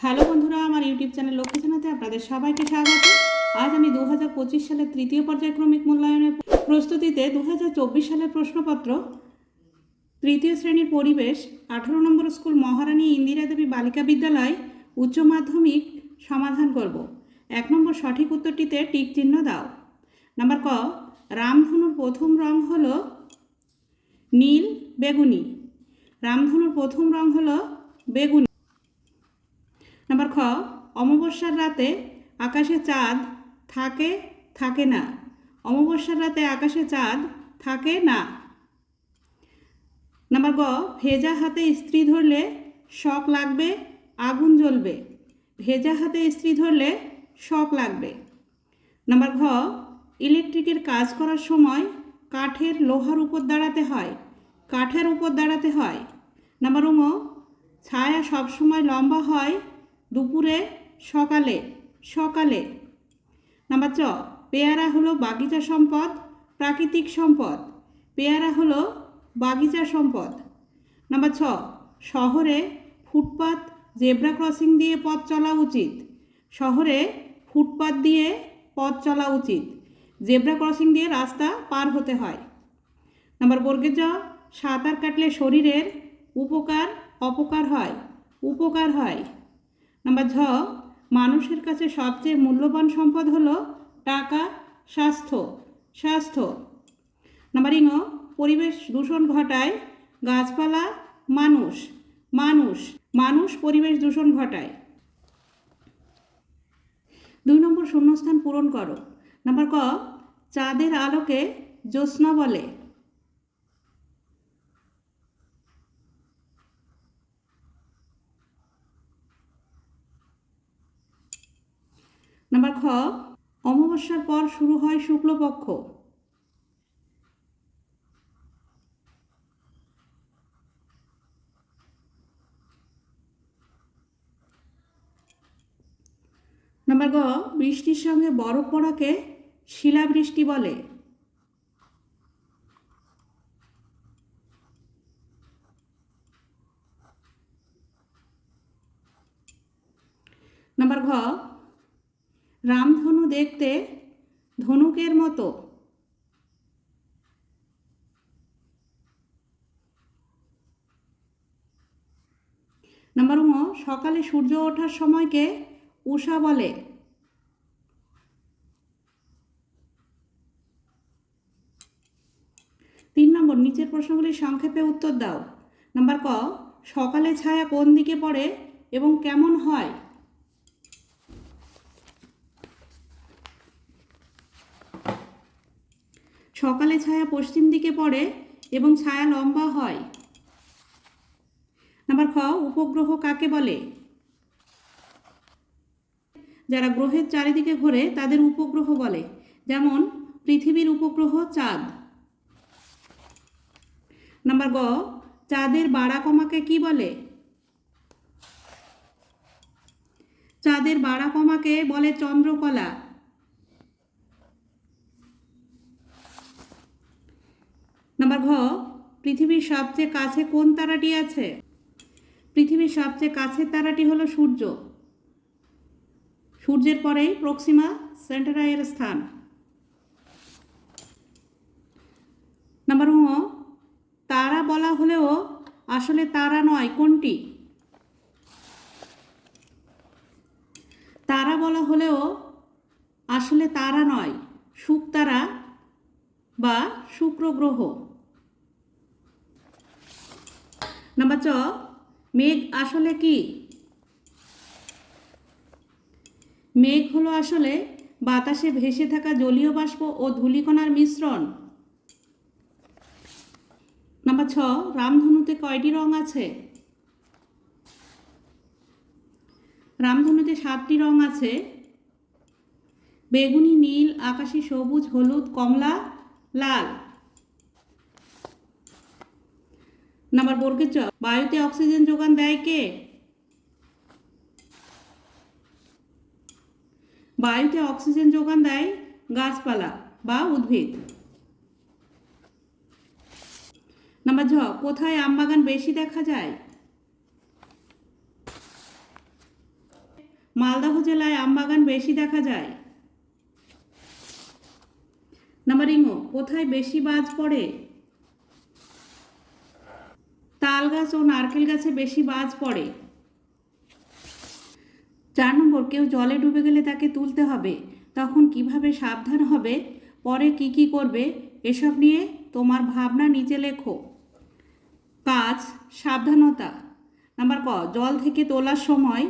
Hello বন্ধুরা, আমার YouTube channel Lakshmi জানাতে আপনাদের সবাইকে স্বাগত। আজ আমি দু হাজার পঁচিশ সালের তৃতীয় পর্যায়ক্রমিক মূল্যায়নের প্রস্তুতিতে দু হাজার চব্বিশ সালের প্রশ্নপত্র, তৃতীয় শ্রেণির পরিবেশ, আঠারো নম্বর স্কুল মহারানী ইন্দিরা দেবী বালিকা বিদ্যালয়, উচ্চ মাধ্যমিক সমাধান করব। এক নম্বর সঠিক উত্তরটিতে টিক চিহ্ন দাও। নাম্বার ক, রামধনুর প্রথম রং হল নীল বেগুনি। রামধনুর প্রথম রং হল বেগুনি। নাম্বার খ, অমাবস্যার রাতে আকাশে চাঁদ থাকে থাকে না। অমাবস্যার রাতে আকাশে চাঁদ থাকে না। নাম্বার গ, ভেজা হাতে স্ত্রী ধরলে শখ লাগবে, আগুন জ্বলবে। ভেজা হাতে স্ত্রী ধরলে শখ লাগবে। নাম্বার ঘ, ইলেকট্রিকের কাজ করার সময় কাঠের লোহার উপর দাঁড়াতে হয়, কাঠের উপর দাঁড়াতে হয়। নাম্বার উম ছায়া সবসময় লম্বা হয় দুপুরে সকালে সকালে। নাম্বার চ পেয়ারা হলো বাগিচা সম্পদ, প্রাকৃতিক সম্পদ। পেয়ারা হলো বাগিচা সম্পদ। নাম্বার ছ, শহরে ফুটপাত, জেব্রা ক্রসিং দিয়ে পথ চলা উচিত। শহরে ফুটপাত দিয়ে পথ চলা উচিত। জেব্রা ক্রসিং দিয়ে রাস্তা পার হতে হয়। নাম্বার বর্গে জ, সাঁতার কাটলে শরীরের উপকার অপকার হয়। উপকার হয়। নাম্বার ঝ মানুষের কাছে সবচেয়ে মূল্যবান সম্পদ হলো টাকা, স্বাস্থ্য স্বাস্থ্য। নাম্বার ইঙ পরিবেশ দূষণ ঘটায় গাছপালা, মানুষ মানুষ মানুষ পরিবেশ দূষণ ঘটায়। দুই নম্বর শূন্যস্থান পূরণ করো। নাম্বার ক চাঁদের আলোকে জ্যোৎস্না বলে। নাম্বার খ, অমাবস্যার পর শুরু হয় শুক্লপক্ষ। নাম্বার গ, বৃষ্টির সঙ্গে বরফ পড়াকে শিলাবৃষ্টি বলে। নাম্বার ঘ রামধনু দেখতে ধনুকের মতো। নাম্বার উম সকালে সূর্য ওঠার সময়কে উষা বলে। তিন নম্বর, নিচের প্রশ্নগুলির সংক্ষেপে উত্তর দাও। নাম্বার ক, সকালে ছায়া কোন দিকে পড়ে এবং কেমন হয়? সকালে ছায়া পশ্চিম দিকে পড়ে এবং ছায়া লম্বা হয়। নাম্বার খ, উপগ্রহ কাকে বলে? যারা গ্রহের চারিদিকে ঘোরে তাদের উপগ্রহ বলে, যেমন পৃথিবীর উপগ্রহ চাঁদ। নাম্বার গ, চাঁদের বাড়া কমাকে কি বলে? চাঁদের বাড়া কমাকে বলে চন্দ্রকলা। নাম্বার ঘ, পৃথিবীর সবচেয়ে কাছে কোন তারাটি আছে? পৃথিবীর সবচেয়ে কাছের তারাটি হলো সূর্য। সূর্যের পরেই প্রক্সিমা সেন্টারাইয়ের স্থান। নাম্বার ও তারা বলা হলেও আসলে তারা নয়, কোনটি? তারা বলা হলেও আসলে তারা নয়, শুকতারা বা শুক্র গ্রহ নাম্বার চ মেঘ আসলে কি? মেঘ হলো আসলে বাতাসে ভেসে থাকা জলীয় বাষ্প ও ধূলিকণার মিশ্রণ। নাম্বার ছ, রামধনুতে কয়টি রং আছে? রামধনুতে সাতটি রং আছে। বেগুনি, নীল, আকাশি, সবুজ, হলুদ, কমলা, লাল। নাম্বার বর্গের চ। বায়ুতে অক্সিজেন যোগান দেয় কে? বায়ুতে অক্সিজেন যোগান দেয় গাছপালা বা উদ্ভিদ। নাম্বার ঝ, কোথায় আমবাগান বেশি দেখা যায়? মালদহ জেলায় আমবাগান বেশি দেখা যায়। নাম্বার ইংও কোথায় বেশি বাজ পড়ে তাল গাছ ও নারকেল গাছে বেশি বাজ পড়ে। চার নম্বর, কেউ জলে ডুবে গেলে তাকে তুলতে হবে। তখন কীভাবে সাবধান হবে? পরে কি কি করবে? এসব নিয়ে তোমার ভাবনা নিচে লেখো। কাজ সাবধানতা। নাম্বার ক, জল থেকে তোলার সময়।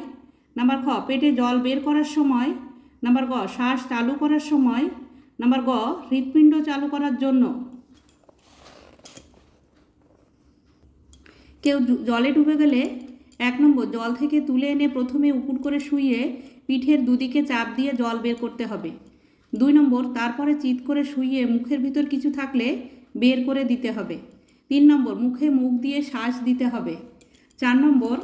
নাম্বার খ, পেটে জল বের করার সময়। নাম্বার গ, শ্বাস চালু করার সময়। নাম্বার গ, হৃৎপিণ্ড চালু করার জন্য। কেউ জলে ডুবে গেলে এক নম্বর জল থেকে তুলে এনে প্রথমে উপুর করে শুইয়ে পিঠের দুদিকে চাপ দিয়ে জল বের করতে হবে। দুই নম্বর, তারপরে চিৎ করে শুইয়ে মুখের ভিতর কিছু থাকলে বের করে দিতে হবে। তিন নম্বর, মুখে মুখ দিয়ে শ্বাস দিতে হবে। চার নম্বর,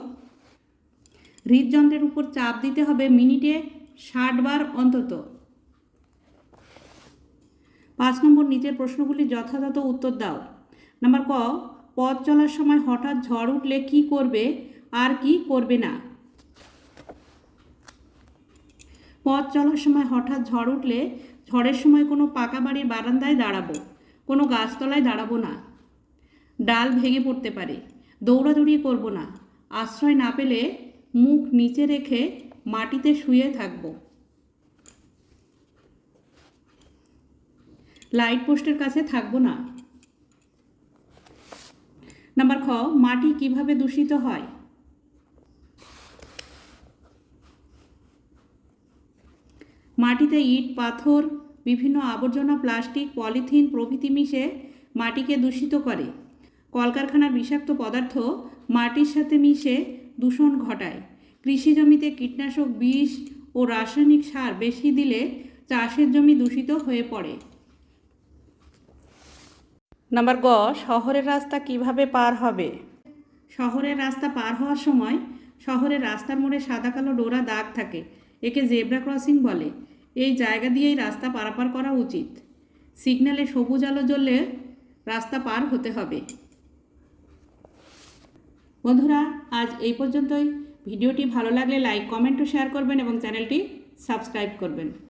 হৃদযন্ত্রের উপর চাপ দিতে হবে মিনিটে ষাট বার অন্তত। পাঁচ নম্বর নিচের প্রশ্নগুলি যথাযথ উত্তর দাও। নাম্বার ক পথ চলার সময় হঠাৎ ঝড় উঠলে কি করবে আর কি করবে না? পথ চলার সময় হঠাৎ ঝড় উঠলে ঝড়ের সময় কোনো পাকা বাড়ির বারান্দায় দাঁড়াবো, কোনো গাছতলায় দাঁড়াবো না। ডাল ভেঙে পড়তে পারে, দৌড়াদৌড়ি করব না। আশ্রয় না পেলে মুখ নিচে রেখে মাটিতে শুয়ে থাকব। লাইট পোস্টের কাছে থাকব না। নাম্বার খ, মাটি কীভাবে দূষিত হয়? মাটিতে ইট, পাথর, বিভিন্ন আবর্জনা, প্লাস্টিক, পলিথিন প্রভৃতি মিশে মাটিকে দূষিত করে। কলকারখানার বিষাক্ত পদার্থ মাটির সাথে মিশে দূষণ ঘটায়। কৃষি জমিতে কীটনাশক বিষ ও রাসায়নিক সার বেশি দিলে চাষের জমি দূষিত হয়ে পড়ে। নাম্বার গ, শহরের রাস্তা কীভাবে পার হবে? শহরের রাস্তা পার হওয়ার সময় শহরের রাস্তার মোড়ে সাদা কালো ডোরা দাগ থাকে, একে জেব্রা ক্রসিং বলে। এই জায়গা দিয়েই রাস্তা পারাপার করা উচিত। সিগন্যালে সবুজ আলো জ্বললে রাস্তা পার হতে হবে। বন্ধুরা, আজ এই পর্যন্তই। ভিডিওটি ভালো লাগলে লাইক, কমেন্ট ও শেয়ার করবেন এবং চ্যানেলটি সাবস্ক্রাইব করবেন।